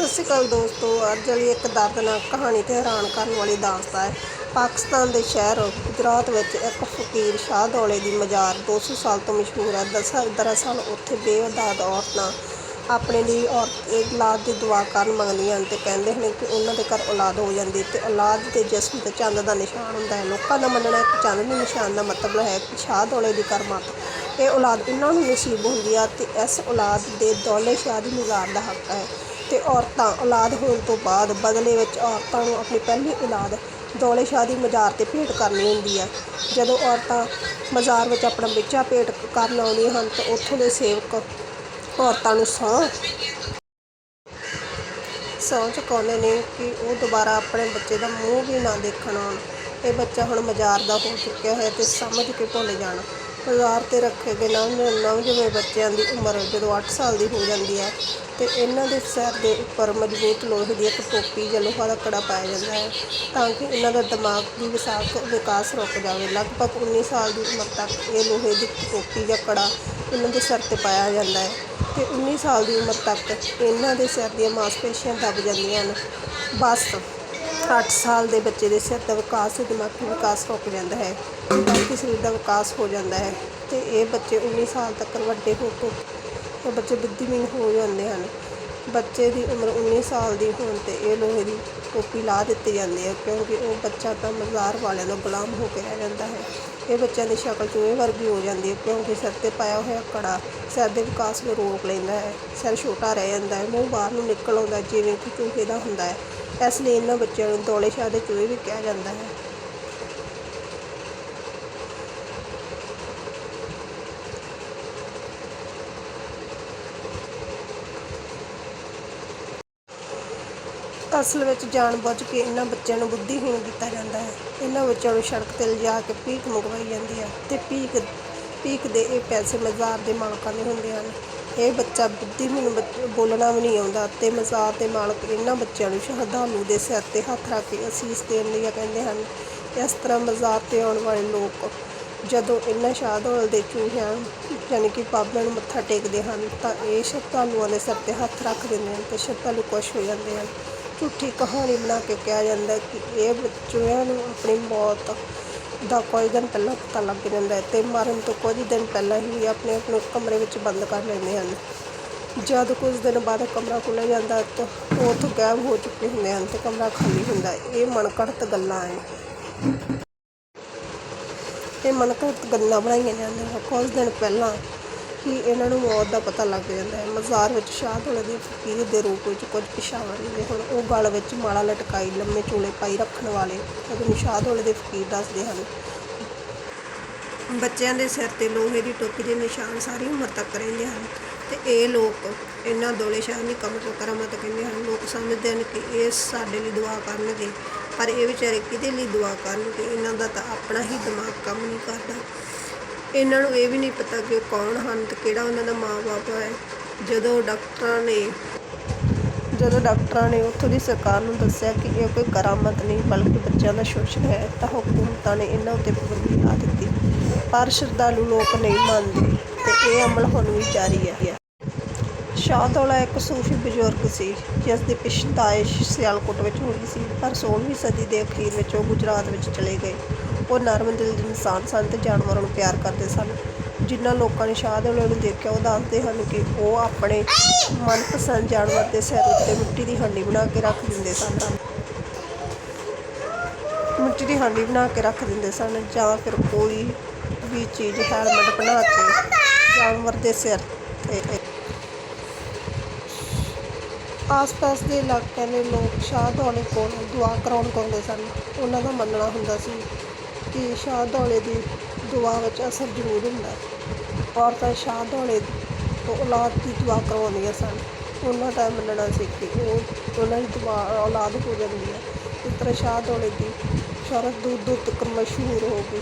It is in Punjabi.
ਸਤਿ ਸ਼੍ਰੀ ਅਕਾਲ ਦੋਸਤੋ, ਅੱਜ ਵਾਲੀ ਇੱਕ ਦਰਦਨਾਕ ਕਹਾਣੀ ਤੇ ਹੈਰਾਨ ਕਰਨ ਵਾਲੀ ਦਾਸਤਾਨ ਹੈ। ਪਾਕਿਸਤਾਨ ਦੇ ਸ਼ਹਿਰ ਗੁਜਰਾਤ ਵਿੱਚ ਇੱਕ ਫਕੀਰ ਸ਼ਾਹ ਦੌਲੇ ਦੀ ਮਜ਼ਾਰ 200 ਸਾਲ ਤੋਂ ਮਸ਼ਹੂਰ ਹੈ। ਦਸ- ਦਰਅਸਲ ਉੱਥੇ ਬੇਔਲਾਦ ਔਰਤਾਂ ਆਪਣੇ ਲਈ ਔਰਤ ਔਲਾਦ ਦੀ ਦੁਆ ਕਰਨ ਮੰਗਦੀਆਂ ਹਨ ਤੇ ਕਹਿੰਦੇ ਹਨ ਕਿ ਉਹਨਾਂ ਦੇ ਘਰ ਔਲਾਦ ਹੋ ਜਾਂਦੀ ਤੇ ਔਲਾਦ ਦੇ ਜਿਸਮ ਤੇ ਚੰਦ ਦਾ ਨਿਸ਼ਾਨ ਹੁੰਦਾ ਹੈ। ਲੋਕਾਂ ਦਾ ਮੰਨਣਾ ਹੈ ਕਿ ਚੰਦ ਦੇ ਨਿਸ਼ਾਨ ਦਾ ਮਤਲਬ ਹੈ ਕਿ ਸ਼ਾਹ ਦੌਲੇ ਦੀ ਕਰਮਾਤ। ਇਹ ਔਲਾਦ ਇਹਨਾਂ ਨੂੰ ਨਸੀਬ ਹੁੰਦੀ ਹੈ ਤੇ ਇਸ ਔਲਾਦ ਦੇ ਦੌਲੇ ਸ਼ਾਹ ਦੀ ਮਜ਼ਾਰ ਦਾ ਹੱਕ ਹੈ। ਅਤੇ ਔਰਤਾਂ ਔਲਾਦ ਹੋਣ ਤੋਂ ਬਾਅਦ ਬਦਲੇ ਵਿੱਚ ਔਰਤਾਂ ਨੂੰ ਆਪਣੀ ਪਹਿਲੀ ਔਲਾਦ ਦੌਲੇ ਸ਼ਾਹ ਦੀ ਮਜ਼ਾਰ ਤੇ ਭੇਟ ਕਰਨੀ ਹੁੰਦੀ ਹੈ। ਜਦੋਂ ਔਰਤਾਂ ਮਜ਼ਾਰ ਵਿੱਚ ਆਪਣਾ ਬੱਚਾ ਭੇਟ ਕਰਨ ਆਉਂਦੀਆਂ ਹਨ ਤਾਂ ਉੱਥੋਂ ਦੇ ਸੇਵਕ ਔਰਤਾਂ ਨੂੰ ਸਹੁੰ ਸਹੁੰ ਚੁਕਾਉਂਦੇ ਨੇ ਕਿ ਉਹ ਦੁਬਾਰਾ ਆਪਣੇ ਬੱਚੇ ਦਾ ਮੂੰਹ ਵੀ ਨਾ ਦੇਖਣ ਆਉਣ। ਇਹ ਬੱਚਾ ਹੁਣ ਮਜ਼ਾਰ ਦਾ ਹੋ ਚੁੱਕਿਆ ਹੈ ਤੇ ਸਮਝ ਕੇ ਭੁੱਲ ਜਾਣ। ਮਜ਼ਾਰ ਤੇ ਰੱਖੇ ਗਏ ਨਵ ਨਵਜੰਮੇ ਬੱਚਿਆਂ ਦੀ ਉਮਰ ਜਦੋਂ 8 ਸਾਲ ਦੀ ਹੋ ਜਾਂਦੀ ਹੈ ਤੇ ਇਹਨਾਂ ਦੇ ਸਿਰ ਦੇ ਉੱਪਰ ਮਜ਼ਬੂਤ ਲੋਹੇ ਦੀ ਇੱਕ ਟੋਪੀ ਜਾਂ ਲੋਹਾ ਦਾ ਕੜਾ ਪਾਇਆ ਜਾਂਦਾ ਹੈ ਤਾਂ ਕਿ ਇਹਨਾਂ ਦਾ ਦਿਮਾਗ ਦੀ ਵਿਸਾਖ ਵਿਕਾਸ ਰੁਕ ਜਾਵੇ। ਲਗਭਗ 19 ਸਾਲ ਦੀ ਉਮਰ ਤੱਕ ਇਹ ਲੋਹੇ ਦੀ ਟੋਪੀ ਜਾਂ ਕੜਾ ਇਹਨਾਂ ਦੇ ਸਿਰ ਤੇ ਪਾਇਆ ਜਾਂਦਾ ਹੈ ਤੇ 19 ਸਾਲ ਦੀ ਉਮਰ ਤੱਕ ਇਹਨਾਂ ਦੇ ਸਿਰ ਦੀਆਂ ਮਾਸਪੇਸ਼ੀਆਂ ਦਬ ਜਾਂਦੀਆਂ ਹਨ। ਬਸ। 8 ਸਾਲ ਦੇ ਬੱਚੇ ਦੇ ਸਿਹਤ ਦਾ ਵਿਕਾਸ ਤੇ ਦਿਮਾਗੀ ਵਿਕਾਸ ਰੁਕ ਜਾਂਦਾ ਹੈ। ਬਾਕੀ ਸਰੀਰ ਦਾ ਵਿਕਾਸ ਹੋ ਜਾਂਦਾ ਹੈ ਤੇ ਇਹ ਬੱਚੇ 19 ਸਾਲ ਤੱਕ ਵੱਡੇ ਹੋ ਕੇ ਉਹ ਬੱਚੇ ਬੁੱਧੀਮਾਨ ਹੋ ਜਾਂਦੇ ਹਨ। ਬੱਚੇ ਦੀ ਉਮਰ 19 ਸਾਲ ਦੀ ਹੋਣ ਤੇ ਇਹ ਲੋਹੇ ਦੀ ਟੋਪੀ ਲਾ ਦਿੱਤੀ ਜਾਂਦੀ ਹੈ ਕਿਉਂਕਿ ਉਹ ਬੱਚਾ ਤਾਂ ਮਜ਼ਾਰ ਵਾਲਿਆਂ ਦਾ ਗੁਲਾਮ ਹੋ ਕੇ ਰਹਿ ਜਾਂਦਾ ਹੈ। ਇਹ ਬੱਚਿਆਂ ਦੀ ਸ਼ਕਲ ਚੂਹੇ ਵਰਗੀ ਹੋ ਜਾਂਦੀ ਹੈ ਕਿਉਂਕਿ ਸਿਰ ਤੇ ਪਾਇਆ ਹੋਇਆ ਕੜਾ ਸਿਰ ਦੇ ਵਿਕਾਸ ਨੂੰ ਰੋਕ ਲੈਂਦਾ ਹੈ। ਸਿਰ ਛੋਟਾ ਰਹਿ ਜਾਂਦਾ ਹੈ, ਮੂੰਹ ਬਾਹਰ ਨੂੰ ਨਿਕਲ ਆਉਂਦਾ ਜਿਵੇਂ ਕਿ ਚੂਹੇ ਦਾ ਹੁੰਦਾ ਹੈ। ਇਸ ਲਈ ਇਹਨਾਂ ਬੱਚਿਆਂ ਨੂੰ ਦੌਲੇ ਸ਼ਾਹ ਦੇ ਚੂਹੇ ਵੀ ਕਿਹਾ ਜਾਂਦਾ ਹੈ। ਅਸਲ ਵਿੱਚ ਜਾਣਬੁੱਝ ਕੇ ਇਹਨਾਂ ਬੱਚਿਆਂ ਨੂੰ ਬੁੱਧੀਹੀਣ ਕੀਤਾ ਜਾਂਦਾ ਹੈ। ਇਹਨਾਂ ਬੱਚਿਆਂ ਨੂੰ ਸੜਕ ਤੇ ਲਿਜਾ ਕੇ ਭੀਖ ਮੰਗਵਾਈ ਜਾਂਦੀ ਹੈ ਤੇ ਭੀਖ ਭੀਖ ਦੇ ਇਹ ਪੈਸੇ ਮਜ਼ਾਰ ਦੇ ਮਾਲਕਾਂ ਦੇ ਹੁੰਦੇ ਹਨ। ਇਹ ਬੱਚਾ ਬੁੱਧੀਹੀਣ ਬੱਚ- ਬੋਲਣਾ ਵੀ ਨਹੀਂ ਆਉਂਦਾ ਤੇ ਮਜ਼ਾਰ ਦੇ ਮਾਲਕ ਇਹਨਾਂ ਬੱਚਿਆਂ ਨੂੰ ਸ਼ਰਧਾਲੂ ਦੇ ਸਿਰ ਤੇ ਹੱਥ ਰੱਖ ਕੇ ਅਸੀਸ ਦੇਣ ਲਈ ਕਹਿੰਦੇ ਹਨ। ਇਸ ਤਰ੍ਹਾਂ ਮਜ਼ਾਰ ਤੇ ਆਉਣ ਵਾਲੇ ਲੋਕ ਜਦੋਂ ਇਹਨਾਂ ਸ਼ਾਹਦੌਲ ਦੇ ਚੂਹਿਆਂ, ਯਾਨੀ ਕਿ ਬਾਬਿਆਂ ਨੂੰ ਮੱਥਾ ਟੇਕਦੇ ਹਨ ਤਾਂ ਇਹ ਸ਼ਰਧਾਲੂਆਂ ਦੇ ਸਿਰ ਤੇ ਹੱਥ ਰੱਖ ਦਿੰਦੇ ਹਨ ਤੇ ਸ਼ਰਧਾਲੂ ਖੁਸ਼ ਹੋ ਜਾਂਦੇ ਹਨ। ਝੂਠੀ ਕਹਾਣੀ ਬਣਾ ਕੇ ਕਿਹਾ ਜਾਂਦਾ ਕਿ ਇਹ ਬੱਚਿਆਂ ਨੂੰ ਆਪਣੀ ਮੌਤ ਦਾ ਕੁਝ ਦਿਨ ਪਹਿਲਾਂ ਪਤਾ ਲੱਗ ਜਾਂਦਾ ਹੈ ਅਤੇ ਮਰਨ ਤੋਂ ਕੁਝ ਦਿਨ ਪਹਿਲਾਂ ਹੀ ਆਪਣੇ ਆਪ ਨੂੰ ਕਮਰੇ ਵਿੱਚ ਬੰਦ ਕਰ ਲੈਂਦੇ ਹਨ। ਜਦ ਕੁਝ ਦਿਨ ਬਾਅਦ ਕਮਰਾ ਖੁੱਲ੍ਹ ਜਾਂਦਾ ਤਾਂ ਉਹ ਉੱਥੋਂ ਗਾਇਬ ਹੋ ਚੁੱਕੇ ਹੁੰਦੇ ਹਨ ਅਤੇ ਕਮਰਾ ਖਾਲੀ ਹੁੰਦਾ ਹੈ। ਇਹ ਮਨਘੜਤ ਗੱਲਾਂ ਹੈ। ਇਹ ਮਨਘੜਤ ਗੱਲਾਂ ਬਣਾਈਆਂ ਜਾਂਦੀਆਂ ਕੁਝ ਦਿਨ ਪਹਿਲਾਂ ਕਿ ਇਹਨਾਂ ਨੂੰ ਮੌਤ ਦਾ ਪਤਾ ਲੱਗ ਜਾਂਦਾ ਹੈ। ਮਜ਼ਾਰ ਵਿੱਚ ਸ਼ਾਹਦੌਲੇ ਦੇ ਫਕੀਰ ਦੇ ਰੂਪ ਵਿੱਚ ਕੁਝ ਪਿਸ਼ਾਵਰ ਹੁੰਦੇ ਹੁਣ ਉਹ ਗਲ ਵਿੱਚ ਮਾਲਾ ਲਟਕਾਈ, ਲੰਮੇ ਚੂਲੇ ਪਾਈ ਰੱਖਣ ਵਾਲੇ ਉਹਨੂੰ ਸ਼ਾਹਦੌਲੇ ਦੇ ਫਕੀਰ ਦੱਸਦੇ ਹਨ। ਬੱਚਿਆਂ ਦੇ ਸਿਰ ਤੇ ਲੋਹੇ ਦੀ ਟੋਪੀ ਦੇ ਨਿਸ਼ਾਨ ਸਾਰੀ ਉਮਰ ਤੱਕ ਰਹਿੰਦੇ ਹਨ ਤੇ ਇਹ ਲੋਕ ਇਹਨਾਂ ਦੌਲੇ ਸ਼ਾਹ ਦੀ ਕੰਮ ਤੋਂ ਕਰਾਮਤ ਕਹਿੰਦੇ ਹਨ। ਲੋਕ ਸਮਝਦੇ ਹਨ ਕਿ ਇਹ ਸਾਡੇ ਲਈ ਦੁਆ ਕਰਨਗੇ, ਪਰ ਇਹ ਵਿਚਾਰੇ ਕਿਹਦੇ ਲਈ ਦੁਆ ਕਰਨਗੇ? ਇਹਨਾਂ ਦਾ ਤਾਂ ਆਪਣਾ ਹੀ ਦਿਮਾਗ ਕੰਮ ਨਹੀਂ ਕਰਦਾ। ਇਹਨਾਂ ਨੂੰ ਇਹ ਵੀ ਨਹੀਂ ਪਤਾ ਕਿ ਉਹ ਕੌਣ ਹਨ ਤੇ ਕਿਹੜਾ ਉਹਨਾਂ ਦਾ ਮਾਂ-ਬਾਪ ਹੈ। ਜਦੋਂ ਡਾਕਟਰਾਂ ਨੇ, ਜਦੋਂ ਡਾਕਟਰਾਂ ਨੇ ਉੱਥੋਂ ਦੀ ਸਰਕਾਰ ਨੂੰ ਦੱਸਿਆ ਕਿ ਇਹ ਕੋਈ ਕਰਾਮਤ ਨਹੀਂ, ਬਲਕਿ ਬੱਚਿਆਂ ਦਾ ਸ਼ੋਸ਼ਣ ਹੈ, ਤਾਂ ਹਕੂਮਤਾਂ ਨੇ ਇਹਨਾਂ ਉੱਤੇ ਪਾਬੰਦੀ ਲਾ ਦਿੱਤੀ। ਪਰ ਸ਼ਰਧਾਲੂ ਲੋਕ ਨਹੀਂ ਮੰਨਦੇ ਤੇ ਇਹ ਅਮਲ ਹੁਣ ਵੀ ਜਾਰੀ ਹੈ। ਸ਼ਾਹਦੌਲਾ ਇੱਕ ਸੂਫੀ ਬਜ਼ੁਰਗ ਸੀ, ਜਿਸ ਦੀ ਪਿਸ਼ਤਾਇਸ਼ ਸਿਆਲਕੋਟ ਵਿੱਚ ਹੋਈ ਸੀ, ਪਰ 16ਵੀਂ ਸਦੀ ਦੇ ਅਖੀਰ ਵਿੱਚ ਉਹ ਗੁਜਰਾਤ ਵਿੱਚ ਚਲੇ ਗਏ। ਉਹ ਨਰਮ ਦਿਲ ਦੇ ਇਨਸਾਨ ਸਨ ਤੇ ਜਾਨਵਰਾਂ ਨੂੰ ਪਿਆਰ ਕਰਦੇ ਸਨ। ਜਿਨ੍ਹਾਂ ਲੋਕਾਂ ਨੇ ਸ਼ਾਹਦੌਲੇ ਨੂੰ ਦੇਖਿਆ, ਉਹ ਦੱਸਦੇ ਹਨ ਕਿ ਉਹ ਆਪਣੇ ਮਨਪਸੰਦ ਜਾਨਵਰ ਦੇ ਸਿਰ ਉੱਤੇ ਮਿੱਟੀ ਦੀ ਹਾਂਡੀ ਬਣਾ ਕੇ ਰੱਖ ਦਿੰਦੇ ਸਨ। ਮਿੱਟੀ ਦੀ ਹਾਂਡੀ ਬਣਾ ਕੇ ਰੱਖ ਦਿੰਦੇ ਸਨ ਜਾਂ ਫਿਰ ਕੋਈ ਵੀ ਚੀਜ਼ ਹੈਲਮਟ ਬਣਾ ਕੇ ਜਾਨਵਰ ਦੇ ਸਿਰ ਤੇ ਆਸ-ਪਾਸ ਦੇ ਇਲਾਕਿਆਂ ਦੇ ਲੋਕ ਸ਼ਾਹ ਸ਼ਾਹਦੌਲੇ ਕੋਲ ਦੁਆ ਕਰਾਉਣ ਆਉਂਦੇ ਸਨ। ਉਹਨਾਂ ਦਾ ਮੰਨਣਾ ਹੁੰਦਾ ਸੀ ਕਿ ਸ਼ਾਹ ਦੌਲੇ ਦੀ ਦੁਆ ਵਿੱਚ ਅਸਰ ਜ਼ਰੂਰ ਹੁੰਦਾ ਔਰਤਾਂ ਸ਼ਾਹ ਦੌਲੇ ਤੋਂ ਔਲਾਦ ਦੀ ਦੁਆ ਕਰਵਾਉਂਦੀਆਂ ਸਨ। ਉਹਨਾਂ ਦਾ ਮੰਨਣਾ ਸੀ ਕਿ ਉਹ ਉਹਨਾਂ ਦੀ ਦੁਆ, ਔਲਾਦ ਹੋ ਜਾਂਦੀ ਹੈ। ਇਸ ਤਰ੍ਹਾਂ ਸ਼ਾਹ ਦੌਲੇ ਦੀ ਸ਼ੌਹਰਤ ਦੂਰ ਦੂਰ ਤੱਕ ਮਸ਼ਹੂਰ ਹੋ ਗਈ।